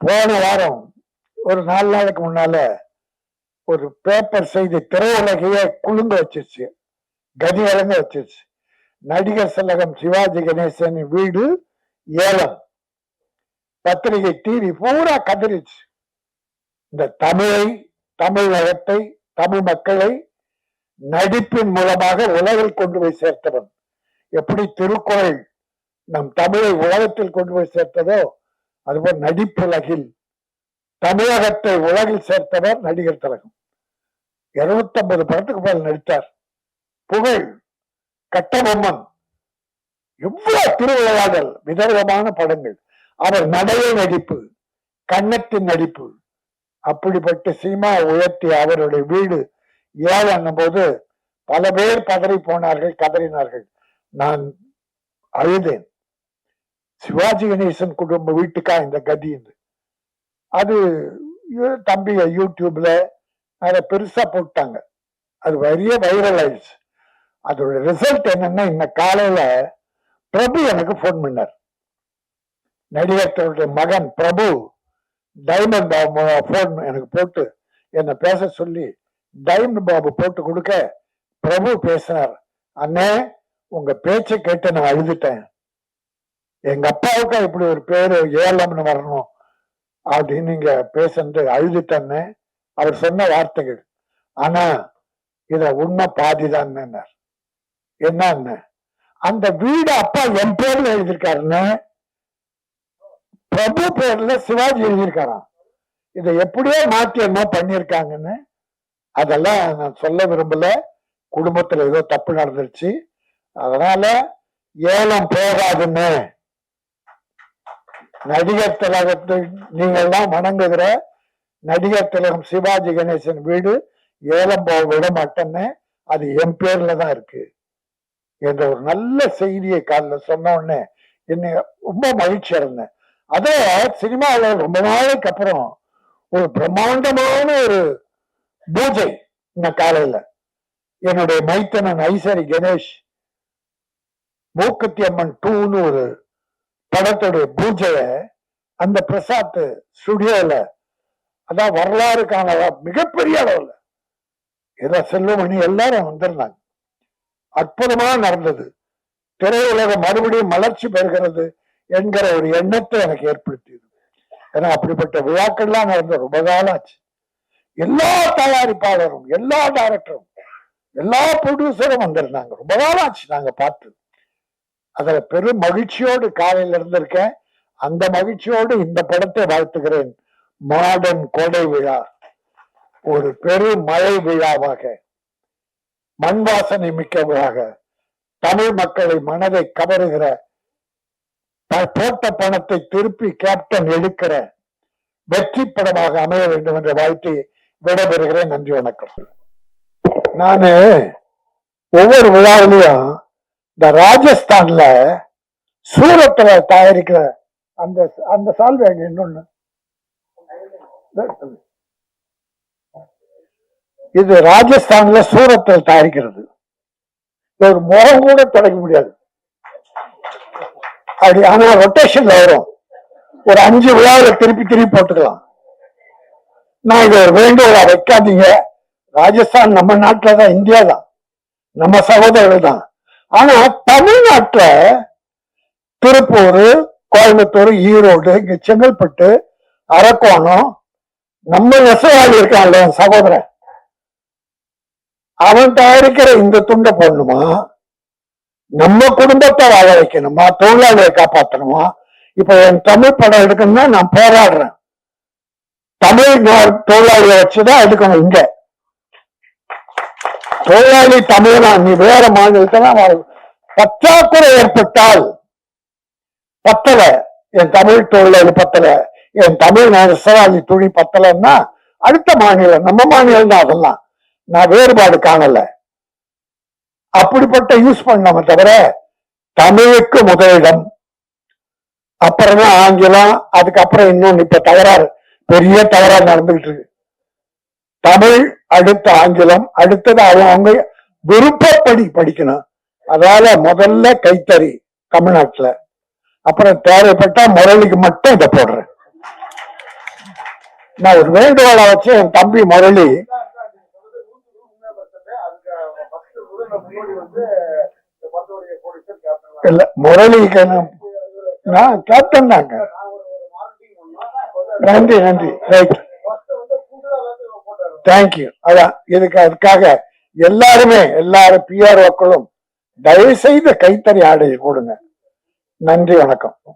போன வாரம் ஒரு நாலு நாளைக்கு முன்னால ஒரு பேப்பர் செய்தி திரையுலகையே குலுங்க வச்சிருச்சு. கதி இறங்க வச்சிருச்சு. நடிகர் செல்லகம் சிவாஜி கணேசன் வீடு ஏலம். பத்திரிகை டிவி பூரா கதறிச்சு இந்த தமிழை தமிழ் நகத்தை தமிழ் மக்களை நடிப்பின் மூலமாக உலகில் கொண்டு போய் சேர்த்தவன். எப்படி திருக்குறள் நம் தமிழை உலகத்தில் கொண்டு போய் சேர்த்ததோ அதுபோல் நடிப்புலகில் தமிழகத்தை உலகில் சேர்த்தவர் நடிகர் திலகம். இருநூத்தி ஐம்பது படத்துக்கு மேல் நடித்தார். புகழ் கட்டபொம்மன். எவ்வளவு திருவிளையாடல் விதவிதமான படங்கள். அவர் நடைய நடிப்பு கன்னத்தின் நடிப்பு. அப்படிப்பட்ட சினிமா உயர்த்தி அவருடைய வீடு ஏழன்னும் போது பல பேர் பதறி போனார்கள் கதறினார்கள். நான் அழுதேன். சிவாஜி கணேசன் குடும்ப வீட்டுக்கா இந்த கதி அது தம்பிய யூடியூப்ல அதை பெருசா போட்டாங்க. அது வரிய வைரல் ஆயிடுச்சு. அதோட ரிசல்ட் என்னன்னா இன்ன காலையில பிரபு எனக்கு ஃபோன் பண்ணார். நடிகர்களுடைய மகன் பிரபு டைமண்ட் பாபு ஃபோன் எனக்கு போட்டு என்னை பேச சொல்லி டைமண்ட் பாபு போட்டு கொடுக்க பிரபு பேசினார். அண்ணே உங்க பேச்சை கேட்டு நான் அழுதுட்டேன். எங்க அப்பாவுக்கு இப்படி ஒரு பேரு ஏலம்னு வரணும் அப்படின்னு நீங்க பேசுறது அழுதுட்டேன்னு அவர் சொன்ன வார்த்தைகள். ஆனா இத உண்மை பாதிதான் என்ன அந்த வீடு அப்பா என் பேர்ல எழுதியிருக்காருன்னு பிரபு பேர்ல சிவாஜி எழுதியிருக்காராம். இதை எப்படியோ மாத்தி என்ன பண்ணியிருக்காங்கன்னு அதெல்லாம் நான் சொல்ல விரும்பல. குடும்பத்துல ஏதோ தப்பு நடந்துருச்சு. அதனால ஏலம் போகாதுன்னு நடிகர் திலகத்தை நீங்கள்லாம் வணங்குகிற நடிகர் திலகம் சிவாஜி கணேசன் வீடு ஏலம் போக விட மாட்டேன்னு அது என் பேர்ல தான் இருக்கு. என்ற ஒரு நல்ல செய்தியை காலில் சொன்ன உடனே என்னை ரொம்ப மகிழ்ச்சி அடைந்தேன். அதே சினிமாவில் ரொம்ப நாளைக்கு அப்புறம் ஒரு பிரம்மாண்டமான ஒரு பூஜை இந்த காலையில. என்னுடைய மைத்தனன் ஐசரி கணேஷ் மூக்குத்தி அம்மன் டூன்னு ஒரு படத்துடைய பூஜைய அந்த பிரசாத் ஸ்டுடியோல அதான் வரலாறு காண மிகப்பெரிய அளவுல ஏதோ செல்வமணி எல்லாரும் வந்திருந்தாங்க. அற்புதமா நடந்தது. திரையுலகம் மறுபடியும் மலர்ச்சி பெறுகிறது என்கிற ஒரு எண்ணத்தை எனக்கு ஏற்படுத்தியது. ஏன்னா அப்படிப்பட்ட விழாக்கள்லாம் நடந்த ரொம்ப காலம் ஆச்சு. எல்லா தயாரிப்பாளரும் எல்லா டைரக்டரும் எல்லா ப்ரொடியூசரும் வந்திருந்தாங்க. ரொம்ப காலம் ஆச்சு நாங்க பார்த்து அதுல பெரும் மகிழ்ச்சியோடு காலையில இருந்திருக்கேன். அந்த மகிழ்ச்சியோடு இந்த படத்தை வாழ்த்துகிறேன். மாடன் கோடை விழா. ஒரு பெரும் மழை விழாவாக. மண் வாசனை மிக்கவராக. தமிழ் மக்களை மனதை கவருகிற. போட்ட பணத்தை திருப்பி கேப்டன் எடுக்கிற. வெற்றி படமாக அமைய வேண்டும் என்ற வாழ்த்தை விடைபெறுகிறேன். நன்றி வணக்கம். நானு ஒவ்வொரு விழாவிலையும் இந்த ராஜஸ்தான்ல சூரத்துல தயாரிக்கிற அந்த அந்த சால்வை அங்க இன்னொன்னு. இது ராஜஸ்தான்ல சூரத்தில் தயாரிக்கிறது. ஒரு முகம் கூட தொடக்க முடியாது. அப்படி ஆனா ரொட்டேஷன்ல வரும். ஒரு அஞ்சு விழாவில் திருப்பி திருப்பி போட்டுக்கலாம். நான் இதை ஒரு வேண்டுகோளா வைக்காதீங்க. ராஜஸ்தான் நம்ம நாட்டில் தான் இந்தியா தான் நம்ம சகோதரர்கள் தான் ஆனா தமிழ்நாட்டுல திருப்பூர் கோயம்புத்தூர் ஈரோடு இங்க செங்கல்பட்டு அரக்கோணம் நம்ம நெசவாளி இருக்கான்ல என் சகோதரன். அவன் தயாரிக்கிற இந்த துண்டை போடணுமா? நம்ம குடும்பத்தை வாழ வைக்கணுமா? தொழிலாளியை காப்பாற்றணுமா இப்ப என் தமிழ் படம் எடுக்கணும்னா நான் போராடுறேன். தமிழ் நா- தொழிலாளியை வச்சுதான் எடுக்கணும் இங்க. தொழிலாளி தமிழனா நீ வேற மாநிலத்தான் பற்றாக்குறை ஏற்பட்டால் பத்தல. என் தமிழ் தொழிலாளி பத்தல. என் தமிழ் நெசவாளி துணி பத்தலைன்னா அடுத்த மாநிலம் நம்ம மாநிலம் தான் அதெல்லாம். நான் வேறுபாடு காணல. அப்படிப்பட்ட யூஸ் பண்ணாம தவிர தமிழுக்கு முதலிடம். அப்புறம் தான் ஆங்கிலம் அதுக்கப்புறம் இன்னொன்னு இப்ப தகராறு. பெரிய தகராறு நடந்துகிட்டு இருக்கு. தமிழ் அடுத்த ஆங்கிலம் அடுத்தது அவங்க விருப்பப்படி படிக்கணும். அதால முதல்ல கைத்தறி தமிழ்நாட்டுல. அப்புறம் தேவைப்பட்டா முரளிக்கு மட்டும் இதை போடுறேன். நான் ஒரு வேண்டுகோளை வச்சு என் தம்பி முரளி இல்ல முரளிக்கு நான் நான் கேப்டன் தாங்க நன்றி நன்றி. ரைட் தேங்க்யூ அதான் இதுக்கு அதுக்காக எல்லாருமே எல்லாரும் பிஆர்ஓக்களும் தயவு செய்து கைத்தறி ஆடை போடுங்க. நன்றி வணக்கம்.